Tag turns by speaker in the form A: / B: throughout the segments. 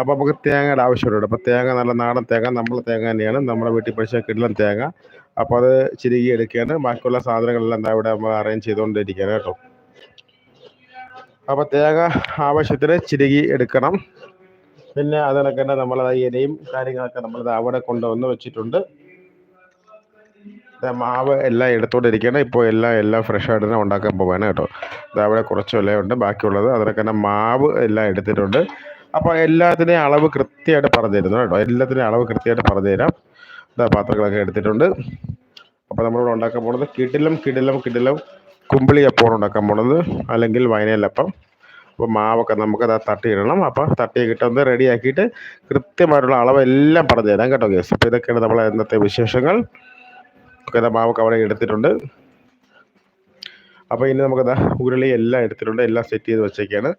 A: അപ്പോൾ നമുക്ക് തേങ്ങയുടെ ആവശ്യമുണ്ട്. അപ്പോൾ തേങ്ങ നല്ല നാടൻ തേങ്ങ നമ്മൾ തേങ്ങ തന്നെയാണ്. നമ്മുടെ വീട്ടിൽ പഠിച്ച കിടിലൻ തേങ്ങ. അപ്പോൾ അത് ചിരുകി എടുക്കുകയാണ്. ബാക്കിയുള്ള സാധനങ്ങളെല്ലാം എന്താ ഇവിടെ നമ്മൾ അറേഞ്ച് ചെയ്തുകൊണ്ടിരിക്കുകയാണ് കേട്ടോ. അപ്പോൾ തേങ്ങ ആവശ്യത്തിന് ചിരുകി എടുക്കണം. പിന്നെ അതിനൊക്കെ തന്നെ നമ്മളത് ഇലയും കാര്യങ്ങളൊക്കെ നമ്മളത് അവിടെ കൊണ്ടുവന്ന് വെച്ചിട്ടുണ്ട്. മാവ് എല്ലാം എടുത്തുകൊണ്ടിരിക്കുകയാണ് ഇപ്പോൾ എല്ലാം എല്ലാം ഫ്രഷ് ആയിട്ട് തന്നെ ഉണ്ടാക്കാൻ പോവാണ് കേട്ടോ. അവിടെ കുറച്ച് വിലയുണ്ട് ബാക്കിയുള്ളത്. അതിനൊക്കെ തന്നെ മാവ് എല്ലാം എടുത്തിട്ടുണ്ട്. അപ്പോൾ എല്ലാത്തിനെയും അളവ് കൃത്യമായിട്ട് പറഞ്ഞു തരുന്നു കേട്ടോ. എല്ലാത്തിനെയും അളവ് കൃത്യമായിട്ട് പറഞ്ഞു തരാം ഇതാ പാത്രങ്ങളൊക്കെ എടുത്തിട്ടുണ്ട്. അപ്പോൾ നമ്മളിവിടെ ഉണ്ടാക്കാൻ പോകുന്നത് കിടിലം കിടിലം കിടിലം കുമ്പിളി അപ്പമാണ് ഉണ്ടാക്കാൻ പോണത് അല്ലെങ്കിൽ വയനയിലപ്പം അപ്പോൾ മാവൊക്കെ നമുക്ക് അത് തട്ടിയിടണം. അപ്പോൾ തട്ടി കിട്ടുന്നത് റെഡിയാക്കിയിട്ട് കൃത്യമായിട്ടുള്ള അളവെല്ലാം പറഞ്ഞു തരാം കേട്ടോ ഗേസ്. അപ്പോൾ ഇതൊക്കെയാണ് നമ്മളെ ഇന്നത്തെ വിശേഷങ്ങൾ. ഒക്കെ മാവൊക്കെ അവിടെ എടുത്തിട്ടുണ്ട്. അപ്പോൾ ഇനി നമുക്കതാ ഉരുളി എല്ലാം എടുത്തിട്ടുണ്ട്. എല്ലാം സെറ്റ് ചെയ്ത് വെച്ചേക്കാണ്.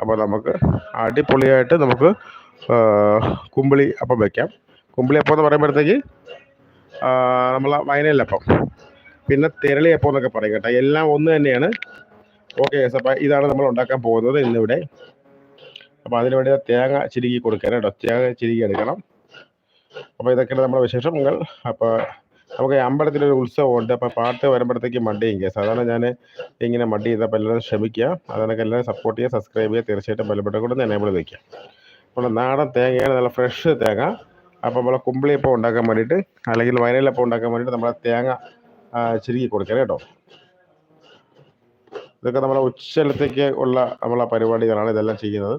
A: അപ്പോൾ നമുക്ക് അടിപൊളിയായിട്ട് നമുക്ക് കുമ്പിളി അപ്പം വെക്കാം. കുമ്പിളി അപ്പം എന്ന് പറയുമ്പോഴത്തേക്ക് നമ്മൾ വയനയിലപ്പം പിന്നെ തിരളിയപ്പം എന്നൊക്കെ പറയും കേട്ടോ. എല്ലാം ഒന്ന് തന്നെയാണ്. ഓക്കെ യെസ് അപ്പോൾ ഇതാണ് നമ്മൾ ഉണ്ടാക്കാൻ പോകുന്നത് ഇന്നിവിടെ. അപ്പോൾ അതിന് വേണ്ടി തേങ്ങ ചിരുകി കൊടുക്കാൻ കേട്ടോ. തേങ്ങ ചിരുകി എടുക്കണം. അപ്പോൾ ഇതൊക്കെയാണ് നമ്മുടെ വിശേഷങ്ങൾ. അപ്പോൾ നമുക്ക് അമ്പലത്തിലൊരു ഉത്സവമുണ്ട്. അപ്പോൾ പാട്ട് വരുമ്പോഴത്തേക്ക് മടിയും കേസ് അതാണ് ഞാൻ ഇങ്ങനെ മടി ചെയ്തപ്പോൾ എല്ലാവരും ക്ഷമിക്കുക. അതിനൊക്കെ എല്ലാവരും സപ്പോർട്ട് ചെയ്യുക സബ്സ്ക്രൈബ് ചെയ്യുക തീർച്ചയായിട്ടും ബലപ്പെട്ട കൂടെ എനേബിൾ വയ്ക്കുക അപ്പോൾ നാടൻ തേങ്ങയാണ് നല്ല ഫ്രഷ് തേങ്ങ. അപ്പോൾ നമ്മളെ കുമ്പിളിയപ്പം ഉണ്ടാക്കാൻ വേണ്ടിയിട്ട് അല്ലെങ്കിൽ വയനയിലപ്പം ഉണ്ടാക്കാൻ വേണ്ടിയിട്ട് നമ്മളെ തേങ്ങ ചുരുക്കി ചിരുകി കൊടുക്കണം കേട്ടോ. ഇതൊക്കെ നമ്മളെ ഉച്ചലത്തേക്ക് ഉള്ള നമ്മളെ പരിപാടികളാണ് ഇതെല്ലാം ചെയ്യുന്നത്.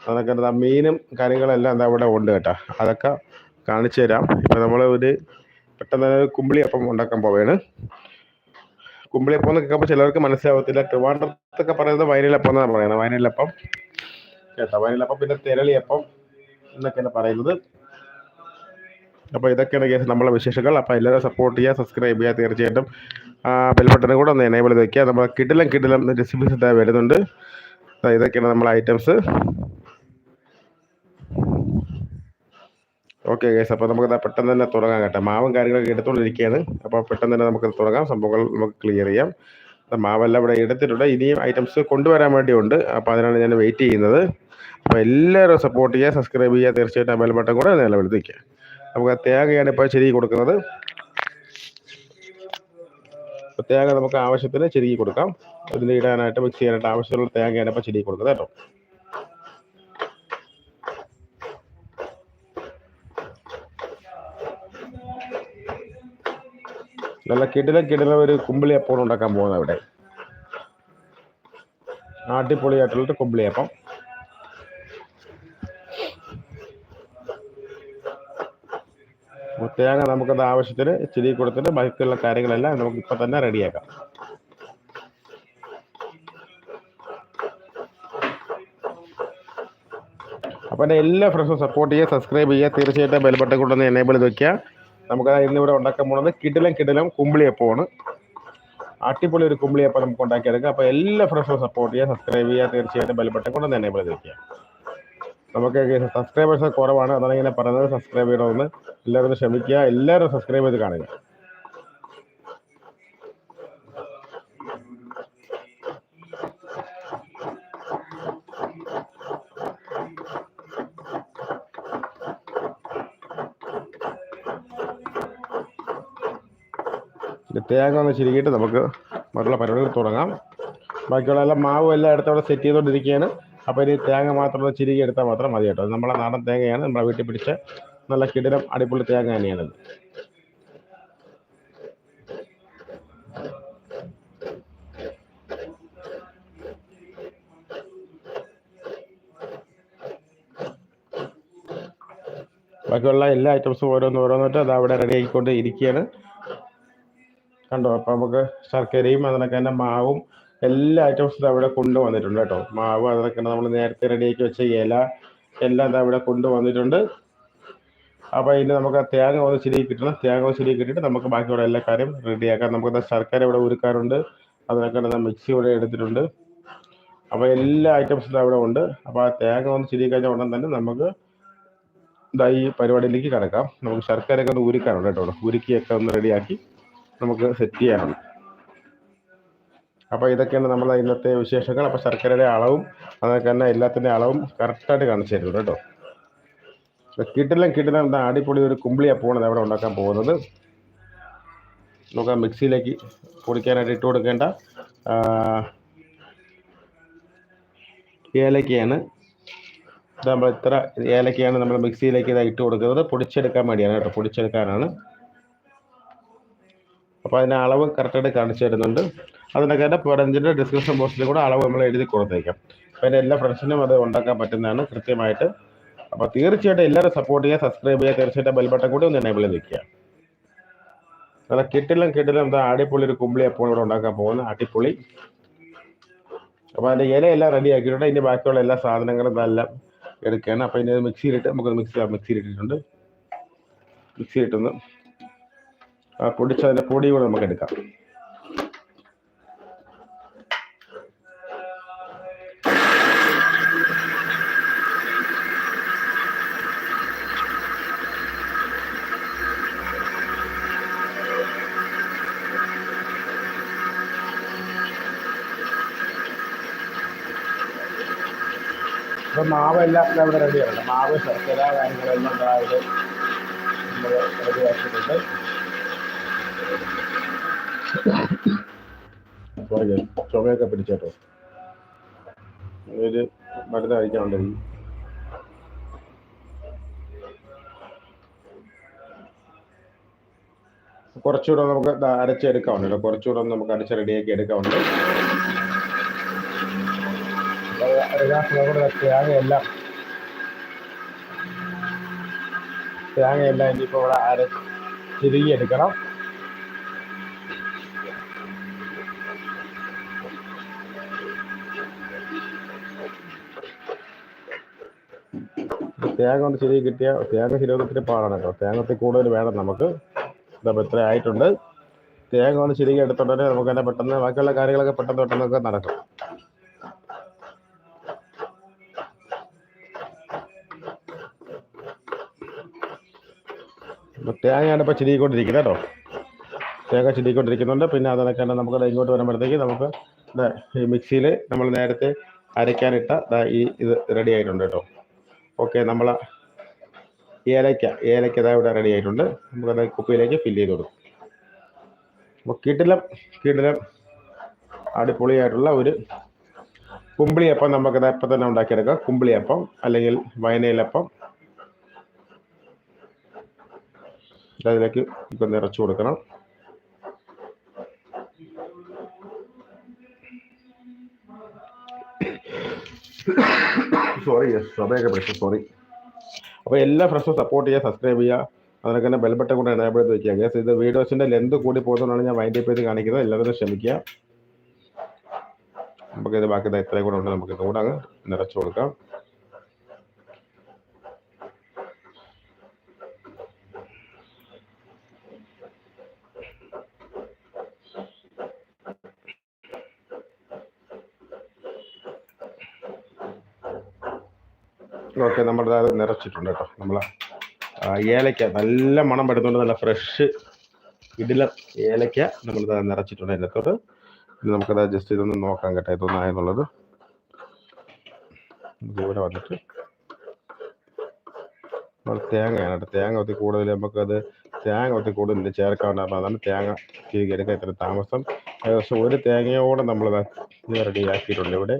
A: അതൊക്കെ എന്താ മീനും കാര്യങ്ങളെല്ലാം എന്താ ഇവിടെ ഉണ്ട് കേട്ടോ. അതൊക്കെ കാണിച്ചു തരാം. ഇപ്പം നമ്മൾ ഒരു പെട്ടെന്ന് തന്നെ അപ്പം ഉണ്ടാക്കാൻ പോവുകയാണ് കുമ്പിളിയപ്പം എന്ന് കേൾക്കുമ്പോൾ ചിലർക്ക് മനസ്സിലാവത്തില്ല. ട്രിവാൻഡ്രത്തൊക്കെ പറയുന്നത് വയനിലപ്പം എന്നാണ് പറയുന്നത് വയനിലപ്പം കേട്ടോ വയനിലപ്പം പിന്നെ തിരളിയപ്പം എന്നൊക്കെയാണ് പറയുന്നത്. അപ്പോൾ ഇതൊക്കെയാണ് കേസ് നമ്മളെ വിശേഷങ്ങൾ. അപ്പോൾ എല്ലാവരും സപ്പോർട്ട് ചെയ്യുക സബ്സ്ക്രൈബ് ചെയ്യുക തീർച്ചയായിട്ടും. ബെൽബട്ടനും കൂടെ ഒന്ന് എനേബിൾ ചെയ്ത് വെക്കുക. നമ്മൾ കിടിലം കിടിലം റെസിപ്പീസ് വരുന്നുണ്ട്. ഇതൊക്കെയാണ് നമ്മളെ ഐറ്റംസ് ഓക്കെ ഗൈസ് അപ്പോൾ നമുക്ക് പെട്ടെന്ന് തന്നെ തുടങ്ങാം കേട്ടോ. മാവും കാര്യങ്ങളൊക്കെ എടുത്തുകൊണ്ടിരിക്കുകയാണ്. അപ്പോൾ പെട്ടെന്ന് തന്നെ നമുക്ക് തുടങ്ങാം. സംഭവങ്ങൾ നമുക്ക് ക്ലിയർ ചെയ്യാം. മാവെല്ലാം ഇവിടെ എടുത്തിട്ടുണ്ട്. ഇനിയും ഐറ്റംസ് കൊണ്ടുവരാൻ വേണ്ടിയുണ്ട്. അപ്പോൾ അതിനാണ് ഞാൻ വെയിറ്റ് ചെയ്യുന്നത്. അപ്പോൾ എല്ലാവരും സപ്പോർട്ട് ചെയ്യുക സബ്സ്ക്രൈബ് ചെയ്യുക. തീർച്ചയായിട്ടും ബെൽ ബട്ടൺ കൂടെ നിലവിൽ വയ്ക്കുക നമുക്ക് തേങ്ങയാണ് ഇപ്പോൾ ചെരുകി കൊടുക്കുന്നത്. തേങ്ങ നമുക്ക് ആവശ്യത്തിന് ചെരുകി കൊടുക്കാം. ഇതിൽ ഇടാനായിട്ട് മിക്സ് ചെയ്യാനായിട്ട് ആവശ്യമുള്ള തേങ്ങയാണ് ഇപ്പോൾ ചെരുകി കൊടുക്കുന്നത് കേട്ടോ. നല്ല കിടില കിടില ഒരു കുമ്പിളിയപ്പം ഉണ്ടാക്കാൻ പോകുന്നത് അവിടെ. അടിപൊളിയായിട്ടുള്ള കുമ്പിളിയപ്പം തേങ്ങ നമുക്കത് ആവശ്യത്തിന് ചിരി കൊടുത്തിട്ട് ബാക്കിയുള്ള കാര്യങ്ങളെല്ലാം നമുക്ക് ഇപ്പം തന്നെ റെഡിയാക്കാം. അപ്പോൾ എന്റെ എല്ലാ ഫ്രണ്ട്സും സപ്പോർട്ട് ചെയ്യുക സബ്സ്ക്രൈബ് ചെയ്യുക തീർച്ചയായിട്ടും ബെൽബട്ടൺ കൊണ്ടുവന്ന് എനേബിൾ ചെയ്ത് വെക്കുക. നമുക്ക് ഇന്നിവിടെ ഉണ്ടാക്കാൻ പോകുന്നത് കിടിലം കിടിലം കുമ്പിളിയപ്പമാണ്. അടിപൊളി ഒരു കുമ്പിളിയപ്പം നമുക്ക് ഉണ്ടാക്കിയെടുക്കാം. അപ്പോൾ എല്ലാ ഫ്രണ്ട്സും സപ്പോർട്ട് ചെയ്യുക സബ്സ്ക്രൈബ് ചെയ്യുക തീർച്ചയായിട്ടും ബലപ്പെട്ട കൊണ്ട് തന്നെ ഇവിടെ നിൽക്കുക നമുക്ക് സബ്സ്ക്രൈബേഴ്സ് കുറവാണ്. അതാണ് ഇങ്ങനെ പറയുന്നത്. സബ്സ്ക്രൈബ് ചെയ്യണമെന്ന് എല്ലാവരും ശ്രമിക്കുക. എല്ലാവരും സബ്സ്ക്രൈബ് ചെയ്ത് കാണുക. ഇത് തേങ്ങ ഒന്ന് ചിരുകിയിട്ട് നമുക്ക് മറ്റുള്ള പരിപാടികൾ തുടങ്ങാം. ബാക്കിയുള്ള എല്ലാം മാവ് എല്ലാം എടുത്തവിടെ സെറ്റ് ചെയ്തുകൊണ്ടിരിക്കുകയാണ് അപ്പോൾ ഇനി തേങ്ങ മാത്രം ചിരുകി എടുത്താൽ മാത്രം മതി കേട്ടോ. നമ്മളെ നാടൻ തേങ്ങയാണ്. നമ്മളെ വീട്ടിൽ പിടിച്ച നല്ല കിടിലം അടിപൊളി തേങ്ങ തന്നെയാണിത് ബാക്കിയുള്ള എല്ലാ ഐറ്റംസും ഓരോന്ന് ഓരോന്നിട്ട് അത് അവിടെ റെഡി ആയിക്കൊണ്ട് ഇരിക്കുകയാണ്. കണ്ടോ? അപ്പോൾ നമുക്ക് ശർക്കരയും അതിനൊക്കെ മാവും എല്ലാ ഐറ്റംസും അവിടെ കൊണ്ടുവന്നിട്ടുണ്ട് കേട്ടോ. മാവ് അതിനൊക്കെ നമ്മൾ നേരത്തെ റെഡിയാക്കി വെച്ച ഇല എല്ലാം അവിടെ കൊണ്ടുവന്നിട്ടുണ്ട്. അപ്പോൾ ഇനി നമുക്ക് തേങ്ങ ഒന്ന് ചിരികി കിട്ടണം. തേങ്ങ ഒന്ന് ചിരികി കിട്ടിയിട്ട് നമുക്ക് ബാക്കിയുള്ള എല്ലാ കാര്യം റെഡിയാക്കാം നമുക്ക് ശർക്കര ഇവിടെ ഒരുക്കാറുണ്ട് അതിനൊക്കെ മിക്സി ഇവിടെ എടുത്തിട്ടുണ്ട്. അപ്പോൾ എല്ലാ ഐറ്റംസും അവിടെ ഉണ്ട്. അപ്പോൾ ആ തേങ്ങ ഒന്ന് ചിരികി കഴിഞ്ഞ ഉടൻ തന്നെ നമുക്ക് ഇതാ ഈ പരിപാടിയിലേക്ക് കിടക്കാം. നമുക്ക് ശർക്കരയൊക്കെ ഒന്ന് ഉരുക്കാനുണ്ട് കേട്ടോ. ഉരുക്കിയൊക്കെ ഒന്ന് റെഡിയാക്കി നമുക്ക് സെറ്റ് ചെയ്യാനുണ്ട് അപ്പോൾ ഇതൊക്കെയാണ് നമ്മളെ ഇന്നത്തെ വിശേഷങ്ങൾ. അപ്പോൾ ശർക്കരയുടെ അളവും അതൊക്കെ തന്നെ എല്ലാത്തിന്റെ അളവും കറക്റ്റായിട്ട് കാണിച്ചു തരുന്നുണ്ട് കേട്ടോ. കിട്ടില്ല കിട്ടില്ല എന്താ അടിപൊളി ഒരു കുമ്പിളിയാണ് പോണത് അവിടെ ഉണ്ടാക്കാൻ പോകുന്നത്. നമുക്ക് മിക്സിയിലേക്ക് പൊടിക്കാനായിട്ട് ഇട്ട് കൊടുക്കേണ്ട ഏലക്കയാണ്. നമ്മൾ ഇത്ര ഏലക്കയാണ് നമ്മൾ മിക്സിയിലേക്ക് ഇതാ ഇട്ട് കൊടുക്കുന്നത്. പൊടിച്ചെടുക്കാൻ വേണ്ടിയാണ് കേട്ടോ പൊടിച്ചെടുക്കാനാണ്. അപ്പോൾ അതിന്റെ അളവ് കറക്റ്റായിട്ട് കാണിച്ചു തരുന്നുണ്ട്. അതിനൊക്കെ തന്നെ പതിനഞ്ചിന്റെ ഡിസ്ക്രിപ്ഷൻ ബോക്സിൽ കൂടെ അളവ് നമ്മൾ എഴുതി കൊടുത്തേക്കാം. അപ്പോൾ എന്റെ എല്ലാ ഫ്രണ്ട്സിനും അത് ഉണ്ടാക്കാൻ പറ്റുന്നതാണ് കൃത്യമായിട്ട്. അപ്പോൾ തീർച്ചയായിട്ടും എല്ലാവരും സപ്പോർട്ട് ചെയ്യുക സബ്സ്ക്രൈബ് ചെയ്യുക തീർച്ചയായിട്ടും ബെൽ ബട്ടൺ കൂടി ഒന്ന് എനേബിൾ വെക്കുക. അല്ല കിട്ടിലും കിട്ടിലും എന്താ അടിപൊളി ഒരു കുമ്പിളി അപ്പോൾ ഇവിടെ ഉണ്ടാക്കാൻ പോകുന്നത് അടിപൊളി. അപ്പോൾ അതിന്റെ ഇലയെല്ലാം റെഡി ആക്കിയിട്ടുണ്ട്. ഇനി ബാക്കിയുള്ള എല്ലാ സാധനങ്ങളും ഇതെല്ലാം എടുക്കുകയാണ്. അപ്പോൾ ഇനി മിക്സിയിലിട്ട് നമുക്ക് മിക്സി മിക്സിയിലിട്ടിട്ടുണ്ട് മിക്സിയിലിട്ടൊന്ന് ആ പൊടിച്ചതിന്റെ പൊടി കൂടെ നമുക്ക് എടുക്കാം. അപ്പോൾ മാവെല്ലാം ഇവിടെ റെഡിയാണ് മാവ് ശർക്കര കാര്യങ്ങളെല്ലാം ഉണ്ടായത് നമ്മൾ റെഡിയാക്കിയിട്ടുണ്ട് ചുമയൊക്കെ പിടിച്ചേട്ടോ. ഒരു മരുന്ന് കഴിക്കാണ്ടിരിക്കും കുറച്ചുകൂടെ നമുക്ക് അരച്ചെടുക്കാവുന്നില്ല കുറച്ചുകൂടെ നമുക്ക് അരച്ച് റെഡിയാക്കി എടുക്കാവുണ്ട്. തേങ്ങയെല്ലാം. തേങ്ങയെല്ലാം ഇനിയിപ്പോൾ ഇവിടെ അര തിരികെ എടുക്കണം. തേങ്ങ കൊണ്ട് ശരി കിട്ടിയ തേങ്ങ ശരിയാകത്തിന് പാടാണ് കേട്ടോ. തേങ്ങത്തിൽ കൂടുതൽ വേണം നമുക്ക്. ഇതപ്പോൾ ഇത്ര ആയിട്ടുണ്ട്. തേങ്ങ കൊണ്ട് ശരിക്കും എടുത്തുണ്ടെങ്കിൽ നമുക്ക് തന്നെ പെട്ടെന്ന് ബാക്കിയുള്ള കാര്യങ്ങളൊക്കെ പെട്ടെന്ന് പെട്ടെന്നൊക്കെ നടക്കും. തേങ്ങയാണ് ഇപ്പോൾ ചിരിക്കൊണ്ടിരിക്കുന്നത് കേട്ടോ. തേങ്ങ ചിരിക്കൊണ്ടിരിക്കുന്നുണ്ട്. പിന്നെ അതൊക്കെ തന്നെ നമുക്ക് ഇങ്ങോട്ട് വരുമ്പോഴത്തേക്ക് നമുക്ക് ഈ മിക്സിയിൽ നമ്മൾ നേരത്തെ അരയ്ക്കാനിട്ട ഈ ഇത് റെഡി ആയിട്ടുണ്ട് കേട്ടോ. ഓക്കെ നമ്മൾ ഏലയ്ക്ക ഏലയ്ക്ക ഇതാ ഇവിടെ റെഡി ആയിട്ടുണ്ട്. നമുക്കത് കുപ്പിയിലേക്ക് ഫില്ല് ചെയ്ത് കൊടുക്കും. അപ്പോൾ കിടിലം കിടിലം അടിപൊളിയായിട്ടുള്ള ഒരു കുമ്പിളിയപ്പം നമുക്കത് എപ്പം തന്നെ ഉണ്ടാക്കിയെടുക്കാം. കുമ്പിളിയപ്പം അല്ലെങ്കിൽ വയനയിലപ്പം. അതിലേക്ക് ഇപ്പം നിറച്ച് കൊടുക്കണം. സോറി പിടിച്ചു സോറി അപ്പോൾ എല്ലാ ഫ്രഷും സപ്പോർട്ട് ചെയ്യുക സബ്സ്ക്രൈബ് ചെയ്യുക. അതിനൊക്കെ തന്നെ ബെൽബട്ടൺ കൂടെ എനേബിൾ ചെയ്ത് വെക്കുക. ഗേസ് ഇത് വീഡിയോസിന്റെ ലെന്ത് കൂടി പോകുന്നതുകൊണ്ടാണ് ഞാൻ വൈൻഡ് ചെയ്ത് കാണിക്കുന്നത്. എല്ലാവരും ക്ഷമിക്കുക നമുക്കിത് ബാക്കി ഇത്രയും കൂടെ ഉണ്ട് നമുക്ക് ഇതുകൂടെ അങ്ങ് നിറച്ച് കൊടുക്കാം. ഓക്കെ നമ്മുടെ നിറച്ചിട്ടുണ്ട് കേട്ടോ. നമ്മൾ ഏലക്ക നല്ല മണം വരുന്നുണ്ട്. നല്ല ഫ്രഷ് ഇടില ഏലക്ക നമ്മൾ നിറച്ചിട്ടുണ്ട് അതിനകത്തോട്ട്. ഇനി നമുക്കത് ജസ്റ്റ് ഇതൊന്ന് നോക്കാം കേട്ടോ ഇതൊന്നായെന്നുള്ളത് ഇവിടെ വന്നിട്ട് നമ്മൾ തേങ്ങയാണ് കേട്ടോ. തേങ്ങ ഒത്തി കൂടുതൽ നമുക്കത് തേങ്ങ ഒത്തി കൂടുതൽ ചേർക്കാവുന്നതാണ് അതാണ് തേങ്ങ തിരികെ എടുക്കാൻ ഇത്ര താമസം. ഏകദേശം ഒരു തേങ്ങയോടെ നമ്മൾ റെഡി ആക്കിയിട്ടുണ്ട് ഇവിടെ.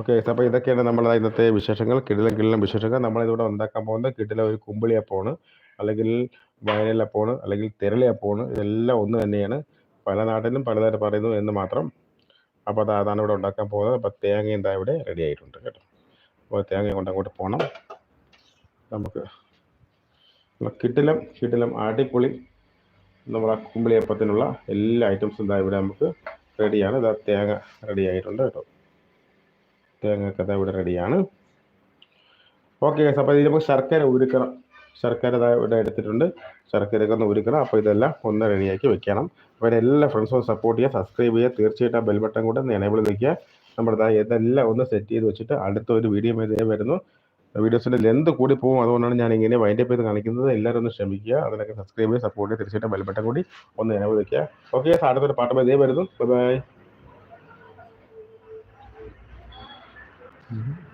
A: ഓക്കെ അപ്പോൾ ഇതൊക്കെയാണ് നമ്മളെ ഇന്നത്തെ വിശേഷങ്ങൾ. കിടിലം കിടിലം വിശേഷങ്ങൾ. നമ്മളിതിവിടെ ഉണ്ടാക്കാൻ പോകുന്നത് കിടില ഒരു കുമ്പിളിയപ്പമാണ് അല്ലെങ്കിൽ വയലപ്പമാണ് അല്ലെങ്കിൽ തിരളിയപ്പമാണ്. ഇതെല്ലാം ഒന്ന് തന്നെയാണ്. പല നാട്ടിലും പലതരം പറയുന്നു എന്ന് മാത്രം. അപ്പോൾ അത് അതാണ് ഇവിടെ ഉണ്ടാക്കാൻ പോകുന്നത്. അപ്പോൾ തേങ്ങ എന്താ ഇവിടെ റെഡി ആയിട്ടുണ്ട് കേട്ടോ. അപ്പോൾ തേങ്ങ കൊണ്ട് അങ്ങോട്ട് പോകണം നമുക്ക് കിടിലം കിടിലം അടിപൊളി നമ്മളെ കുമ്പിളിയപ്പത്തിനുള്ള എല്ലാ ഐറ്റംസും ഇതാ ഇവിടെ നമുക്ക് റെഡിയാണ് ഇതാ തേങ്ങ റെഡി ആയിട്ടുണ്ട് കേട്ടോ. തേങ്ങയൊക്കെ ദാ ഇവിടെ റെഡിയാണ്. ഓക്കെ അപ്പോൾ ഇതിൽ നമുക്ക് ശർക്കര ഉരുക്കണം. ശർക്കര ഇവിടെ എടുത്തിട്ടുണ്ട്. ശർക്കരയൊക്കെ ഒന്ന് ഉരുക്കണം. അപ്പോൾ ഇതെല്ലാം ഒന്ന് റെഡിയാക്കി വെക്കണം. അപ്പോൾ എല്ലാ ഫ്രണ്ട്സും സപ്പോർട്ട് ചെയ്യുക സബ്സ്ക്രൈബ് ചെയ്യുക. തീർച്ചയായിട്ടും ആ ബെൽ ബട്ടൺ കൂടെ ഒന്ന് എനേബിൾ വയ്ക്കുക നമ്മുടെ ഇതെല്ലാം ഒന്ന് സെറ്റ് ചെയ്ത് വെച്ചിട്ട് അടുത്ത ഒരു വീഡിയോ ഇതേ വരുന്നു. വീഡിയോസിന്റെ ലെന്ത് കൂടി പോകും. അതുകൊണ്ടാണ് ഞാൻ ഇങ്ങനെ വൈൻഡപ്പ് ചെയ്ത് കാണിക്കുന്നത്. എല്ലാവരും ഒന്ന് ശ്രമിക്കുക. അതിനൊക്കെ സബ്സ്ക്രൈബ് ചെയ്ത് സപ്പോർട്ട് ചെയ്യുക. തീർച്ചയായിട്ടും ബെൽബട്ടൺ കൂടി ഒന്ന് എനവ് വയ്ക്കുക ഓക്കെ അടുത്തൊരു പാട്ടുമായി ഇതേ വരുന്നു. Bye bye